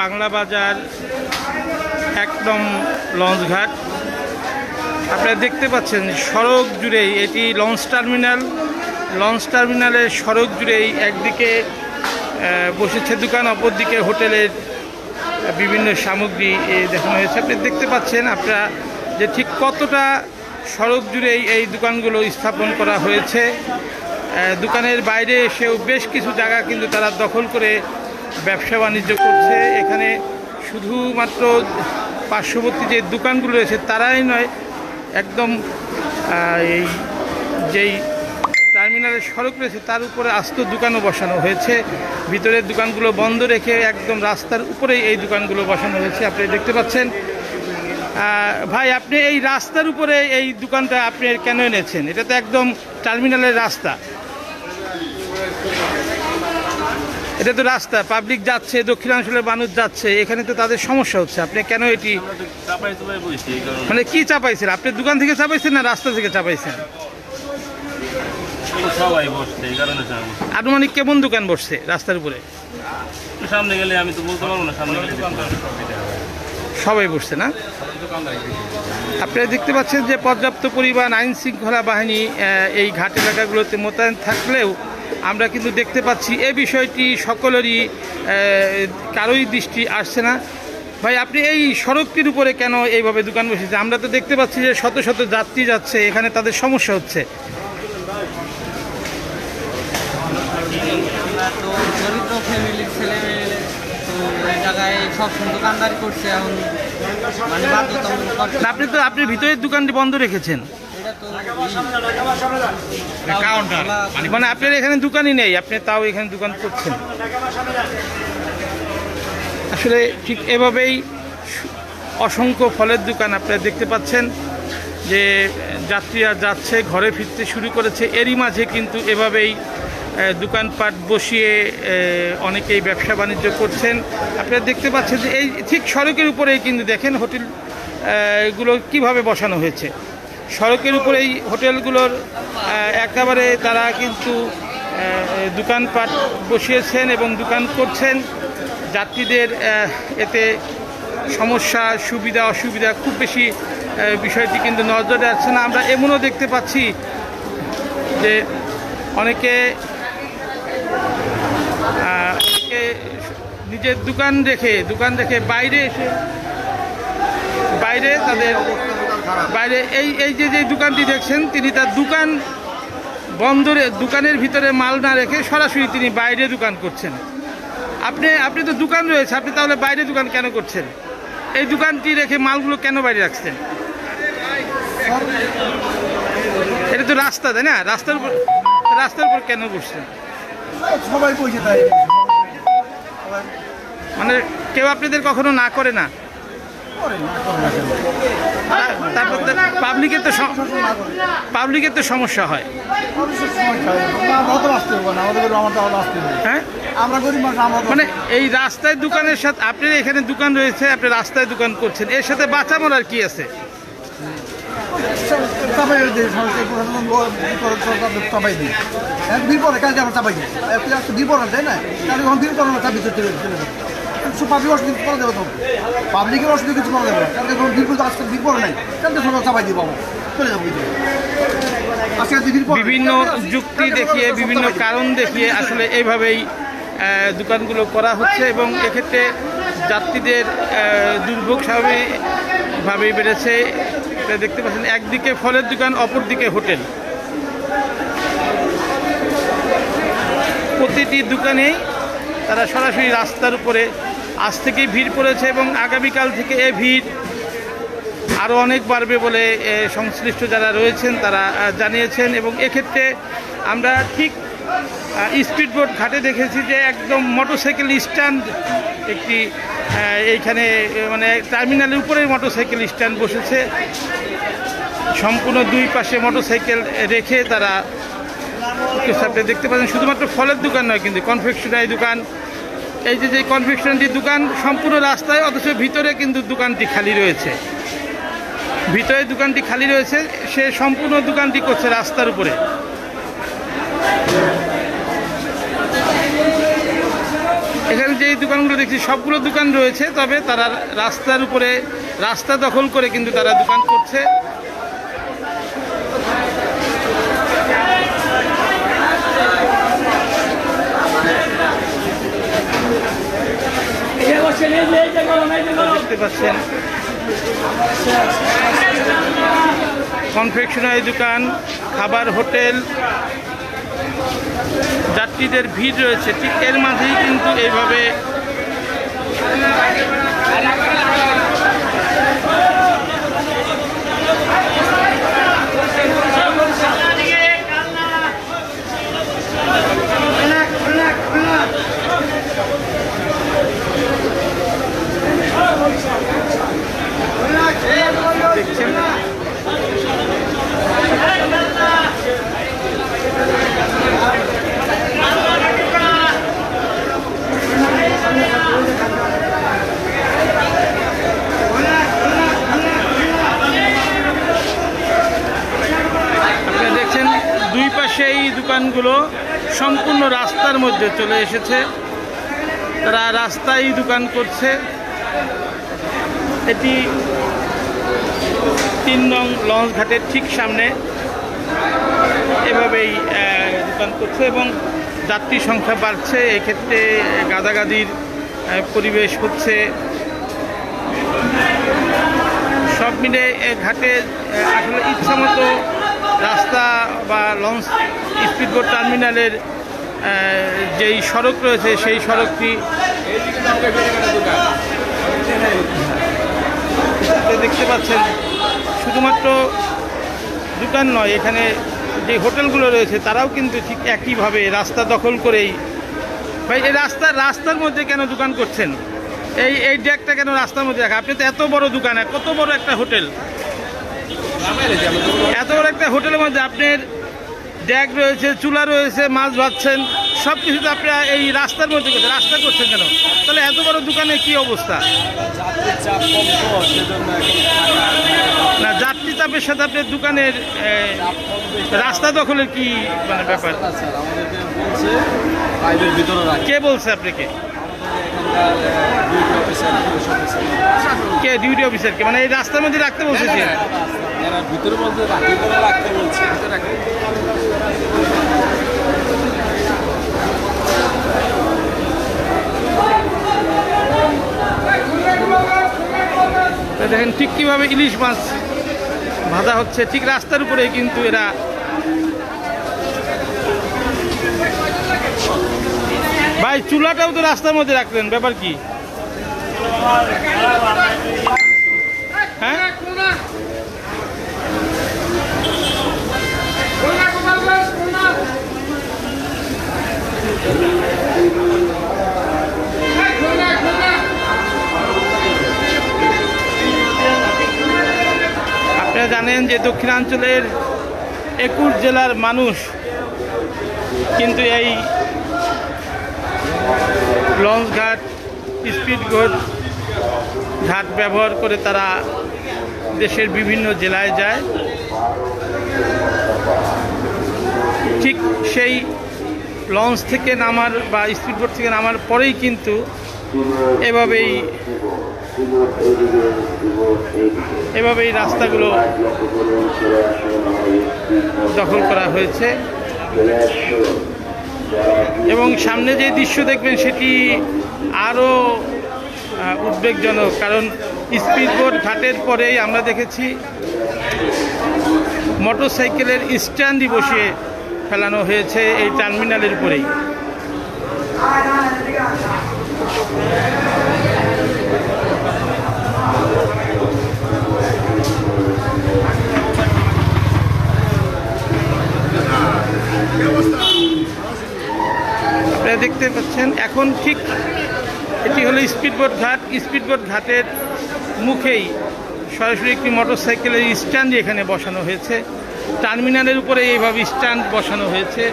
বাংলা বাজার একদম লঞ্চঘাট আপনারা দেখতে পাচ্ছেন সড়ক জুড়েই এটি লঞ্চ টার্মিনাল। লঞ্চ টার্মিনালের সড়ক জুড়েই একদিকে বসেছে দোকান, অপরদিকে হোটেলের বিভিন্ন সামগ্রী দেখানো হয়েছে। আপনি দেখতে পাচ্ছেন আপনারা যে ঠিক কতটা সড়ক জুড়েই এই দোকানগুলো স্থাপন করা হয়েছে। দোকানের বাইরে এসেও বেশ কিছু জায়গা কিন্তু তারা দখল করে ব্যবসা বাণিজ্য করছে, এখানে শুধুমাত্র পার্শ্ববর্তী যে দোকানগুলো রয়েছে, তারাই নয়, একদম এই যেই টার্মিনালের সড়ক রয়েছে, তার উপরে আস্ত দোকানও বসানো হয়েছে। ভিতরের দোকানগুলো বন্ধ রেখে একদম রাস্তার উপরেই এই দোকানগুলো বসানো হয়েছে, আপনি দেখতে পাচ্ছেন। ভাই, আপনি এই রাস্তার উপরে এই দোকানটা আপনি কেন এনেছেন? এটা তো একদম টার্মিনালের রাস্তা। এটা তো রাস্তা পাবলিক যাচ্ছে, দক্ষিণাঞ্চলের মানুষ যাচ্ছে, এখানে তো তাদের সমস্যা হচ্ছে। আপনি কেন এটি মানে কি চাপাইছেন? আপনি দোকান থেকে চাপাইছেন না রাস্তা থেকে চাপাইছেন। আনুমানিক কেমন দোকান বসছে রাস্তার উপরে? সামনে সবাই বসছে না? আপনারা দেখতে পাচ্ছেন যে পর্যাপ্ত পরিমাণ আইন শৃঙ্খলা বাহিনী এই ঘাট এলাকাগুলোতে মোতায়েন থাকলেও আমরা কিন্তু দেখতে পাচ্ছি এ বিষয়টি সকলেরই কারোই দৃষ্টি আসছে না। ভাই আপনি এই সড়কটির উপরে কেন এইভাবে দোকান বসেছে? আমরা তো দেখতে পাচ্ছি যে শত শত যাত্রী যাচ্ছে এখানে তাদের সমস্যা হচ্ছে। আমরা তো দরিদ্র ফ্যামিলির ছেলে মেয়ে তো এই জায়গায় সব দোকানদারি করছে এখন। মানে আপনি তো আপনি ভিতরের দোকানটি বন্ধ রেখেছেন। মানে আপনার এখানে দোকানই নেই আপনি তাও এখানে দোকান করছেন। আসলে ঠিক এভাবেই অসংখ্য ফলের দোকান আপনারা দেখতে পাচ্ছেন যে যাত্রীরা যাচ্ছে ঘরে ফিরতে শুরু করেছে। এরই মাঝে কিন্তু এভাবেই দোকানপাট বসিয়ে অনেকেই ব্যবসা বাণিজ্য করছেন। আপনারা দেখতে পাচ্ছেন যে এই ঠিক সড়কের উপরেই কিন্তু দেখেন হোটেল আহ, গুলো কীভাবে বসানো হয়েছে। সড়কের উপরেই হোটেলগুলোর একেবারে তারা কিন্তু দোকানপাট বসিয়েছেন এবং দোকান করছেন। যাত্রীদের এতে সমস্যা, সুবিধা, অসুবিধা খুব বেশি বিষয়টি কিন্তু নজরে আসছে না। আমরা এমনও দেখতে পাচ্ছি যে অনেকে অনেকে নিজের দোকান রেখে দোকান রেখে বাইরে এসে, বাইরে তাদের বাইরে এই এই যে যে দোকানটি দেখছেন তিনি তার দোকান বন্দরে দোকানের ভিতরে মাল না রেখে সরাসরি তিনি বাইরে দোকান করছেন। আপনি আপনি তো দোকান রয়েছে আপনি তাহলে বাইরে দোকান কেন করছেন? এই দোকানটি রেখে মালগুলো কেন বাইরে রাখছেন? এটা তো রাস্তা তাই না? রাস্তার উপর রাস্তার উপর কেন করছেন সবাই মানে কেউ আপনাদের কখনো না করে না? তা- তারপর পাবলিকের তো পাবলিকের তো সমস্যা হয়। হ্যাঁ। মানে এই রাস্তায় দোকানের সাথে আপনার এখানে দোকান রয়েছে আপনি রাস্তায় দোকান করছেন এর সাথে বাঁচা মরার কি আছে? বিপদ হ্যাঁ কালকে আমরা চাপাই দিই। বিপদ তাই না? বিপদ আমরা চাপি চলে চলে পাবলিক অসুবিধা করা যাবে তো? পাবলিকের অসুবিধা কিছু করা যাবে না। কালকে যখন বিপদ আজকে বিপদ নাই। কালকে সরকার চাপাই দিব আমরা চলে যাব কিন্তু। বিপদ বিভিন্ন যুক্তি দেখিয়ে বিভিন্ন কারণ দেখিয়ে আসলে এইভাবেই দোকানগুলো করা হচ্ছে এবং এক্ষেত্রে যাত্রীদের দুর্ভোগ স্বাভাবিকভাবেই বেড়েছে। দেখতে পাচ্ছেন একদিকে ফলের দোকান অপরদিকে হোটেল। প্রতিটি দোকানেই তারা সরাসরি রাস্তার উপরে আজ থেকেই ভিড় পড়েছে এবং আগামীকাল থেকে এ ভিড় আরও অনেক বাড়বে বলে সংশ্লিষ্ট যারা রয়েছেন তারা জানিয়েছেন এবং এক্ষেত্রে আমরা ঠিক স্পিড বোট ঘাটে দেখেছি যে একদম মোটরসাইকেল স্ট্যান্ড একটি এইখানে মানে টার্মিনালের উপরে মোটরসাইকেল স্ট্যান্ড বসেছে। সম্পূর্ণ দুই পাশে মোটরসাইকেল রেখে তারা আপনি দেখতে পাচ্ছেন। শুধুমাত্র ফলের দোকান নয়, কিন্তু কনফেকশনারি দোকান এই যে যে কনফেকশনারি দোকান সম্পূর্ণ রাস্তায়, অথচ ভিতরে কিন্তু দোকানটি খালি রয়েছে। ভিতরে দোকানটি খালি রয়েছে, সে সম্পূর্ণ দোকানটি করছে রাস্তার উপরে। এখানে যে দোকানগুলো দেখছি, সবগুলো দোকান রয়েছে, তবে তারা রাস্তার উপরে রাস্তা দখল করে কিন্তু তারা দোকান করছে। দেখতে পাচ্ছেন। কনফেকশনারি দোকান খাবার হোটেল। যাত্রীদের ভিড় রয়েছে ঠিক এর মাঝেই কিন্তু এইভাবে দেখছেন আপনারা দেখছেন দুই পাশে এই দোকানগুলো সম্পূর্ণ রাস্তার মধ্যে চলে এসেছে। তারা রাস্তায় দোকান করছে। এটি তিন নং লঞ্চ ঘাটের ঠিক সামনে। এভাবেই দোকান করছে এবং যাত্রী সংখ্যা বাড়ছে। এক্ষেত্রে গাদাগাদির পরিবেশ হচ্ছে। সব মিলে ঘাটে আসলে ইচ্ছামতো রাস্তা বা লঞ্চ স্পিডবোট টার্মিনালের যেই সড়ক রয়েছে, সেই সড়কটি দেখতে পাচ্ছেন, শুধুমাত্র দোকান নয়, এখানে যে হোটেলগুলো রয়েছে, তারাও কিন্তু ঠিক একইভাবে রাস্তা দখল করেই, ভাই, এই রাস্তার রাস্তার মধ্যে কেন দোকান করছেন? এই এই ডেকটা কেন রাস্তার মধ্যে রাখা? আপনি তো এত বড় দোকান, কত বড় একটা হোটেল? এত বড় একটা হোটেলের মধ্যে আপনার ড্যাগ রয়েছে, চুলা রয়েছে, মাছ ভাজছেন সব কিছু তো আপনারা এই রাস্তার মধ্যে করছেন। রাস্তা করছেন কেন? তাহলে এত বড় দোকানে কি অবস্থা? না, যাত্রী চাপের সাথে আপনার দোকানের রাস্তা দখলের কি মানে ব্যাপার? বলছে কে বলছে আপনাকে? কে ডিউটি অফিসার কে? মানে এই রাস্তার মধ্যে রাখতে বলতেছে এরা ভিতরে বলতে রাখি করে রাখতে দেখেন ঠিক কীভাবে ইলিশ মাছ ভাজা হচ্ছে, ঠিক রাস্তার উপরে কিন্তু এরা ভাই, চুলাটাও তো রাস্তার মধ্যে রাখলেন, ব্যাপার কি? জানেন যে দক্ষিণাঞ্চলের একুশ জেলার মানুষ কিন্তু এই লঞ্চ ঘাট, স্পিড বোট ঘাট ব্যবহার করে তারা দেশের বিভিন্ন জেলায় যায়। ঠিক সেই লঞ্চ থেকে নামার বা স্পিডবোট থেকে নামার পরেই কিন্তু এভাবেই এভাবেই রাস্তাগুলো দখল করা হয়েছে। এবং সামনে যে দৃশ্য দেখবেন সেটি আরও উদ্বেগজনক, কারণ স্পিডবোট ঘাটের পরেই আমরা দেখেছি মোটরসাইকেলের স্ট্যান্ডই বসিয়ে ফেলানো হয়েছে এই টার্মিনালের উপরেই। আপনারা দেখতে পাচ্ছেন, এখন ঠিক এটি হলো স্পিডবোট ঘাট। স্পিডবোট ঘাটের মুখেই সরাসরি একটি মোটরসাইকেলের স্ট্যান্ড এখানে বসানো হয়েছে। টার্মিনালের উপরে এইভাবে স্ট্যান্ড বসানো হয়েছে।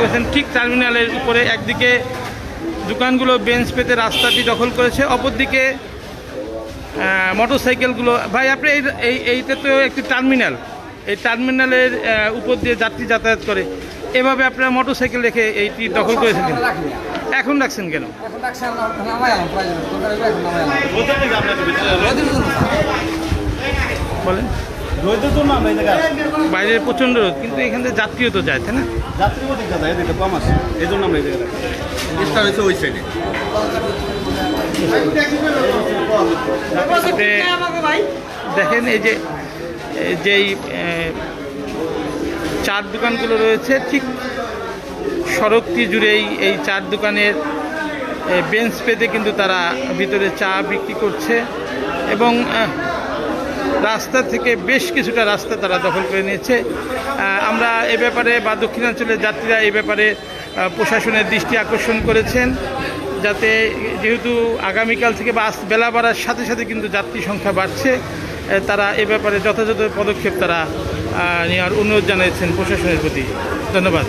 পাচ্ছেন ঠিক টার্মিনালের উপরে, একদিকে দোকানগুলো বেঞ্চ পেতে রাস্তাটি দখল করেছে, অপরদিকে মোটর সাইকেলগুলো ভাই, আপনি এই, এই- এইটা তো একটি টার্মিনাল। এই টার্মিনালের উপর দিয়ে যাত্রী যাতায়াত করে। এভাবে আপনারা মোটর সাইকেল রেখে এইটি দখল করেছেন? এখন রাখছেন কেন? বলেন। বাইরে প্রচণ্ড রোদ কিন্তু এখান থেকে যাত্রীও তো যায় তাই না? যাত্রী অধিক যায় এদিকে কম আসে এই জন্য আমরা এই জায়গায় হয়েছে ওই সাইডে দেখেন এই যে এই যেই চার দোকানগুলো রয়েছে ঠিক সড়কটি জুড়েই এই চার দোকানের বেঞ্চ পেতে কিন্তু তারা ভিতরে চা বিক্রি করছে। এবং রাস্তা থেকে বেশ কিছুটা রাস্তা তারা দখল করে নিয়েছে। আমরা এ ব্যাপারে বা দক্ষিণাঞ্চলের যাত্রীরা এই ব্যাপারে প্রশাসনের দৃষ্টি আকর্ষণ করেছেন যাতে যেহেতু আগামীকাল থেকে বা বেলা বাড়ার সাথে সাথে কিন্তু যাত্রী সংখ্যা বাড়ছে তারা এ ব্যাপারে যথাযথ পদক্ষেপ তারা নেওয়ার অনুরোধ জানিয়েছেন প্রশাসনের প্রতি। ধন্যবাদ।